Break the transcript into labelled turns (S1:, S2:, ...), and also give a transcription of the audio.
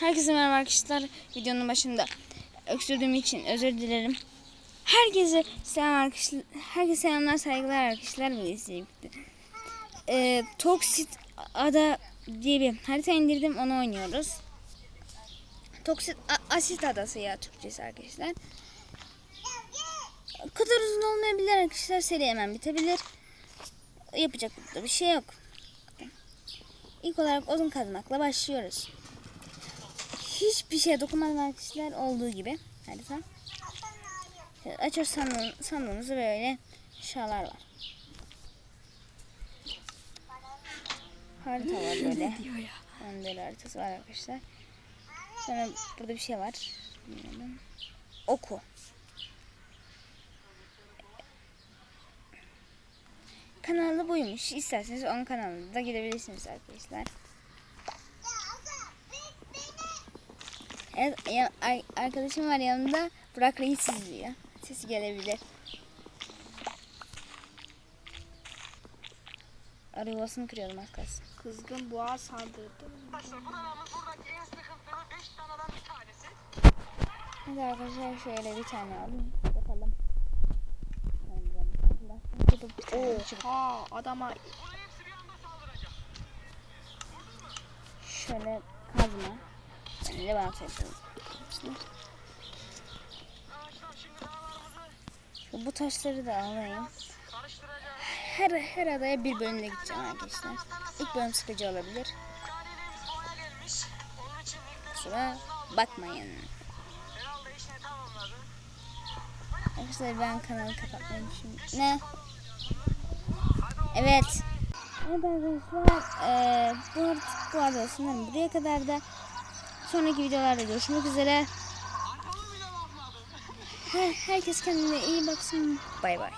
S1: Herkese merhaba arkadaşlar. Videonun başında öksürdüğüm için özür dilerim. Herkese selam arkadaşlar. Herkese selamlar, saygılar arkadaşlar. Birlikte. Ee, Toxit Ada diye bir harita indirdim. Onu oynuyoruz. Toxit Asit Adası ya Türkçesi arkadaşlar. O kadar uzun olmayabilir arkadaşlar. Seri hemen bitebilir. Yapacak bir şey yok. İlk olarak odun kazmakla başlıyoruz. Hiçbir şeye dokunmadan arkadaşlar olduğu gibi. Harita. Şöyle açıyoruz sandığın, sandığımızda böyle şalar var. Harita var böyle. Onun böyle haritası var arkadaşlar. Sonra burada bir şey var. Bilmiyorum. Oku. Kanalı buymuş. İsterseniz onun kanalına da gidebilirsiniz arkadaşlar. Evet, ya, ar- arkadaşım var yanımda. Burak Reis izliyor. Sesi gelebilir. Arı yuvasını kırıyordum az kalsın.
S2: Kızgın boğa saldırdı.
S3: Arkadaşlar bu dönemin buradaki en sıkıntılı 5 taneden bir tanesi.
S1: Hadi arkadaşlar şöyle bir tane alayım. Bakalım.
S2: Oha adama.
S1: Şöyle kazma. Ben de
S3: dağlarımızı
S1: Şu Bu taşları da alayım. Her, her adaya bir bölümde gideceğim arkadaşlar. İlk bölüm sıkıcı olabilir. Kusura bakmayın. Arkadaşlar ben kanalı kapatmayı düşünüyorum. Ne? Evet. Evet arkadaşlar eee bu, bu arada sanırım buraya kadar da sonraki videolarda görüşmek üzere. Her, herkes kendine iyi baksın. Bay bay.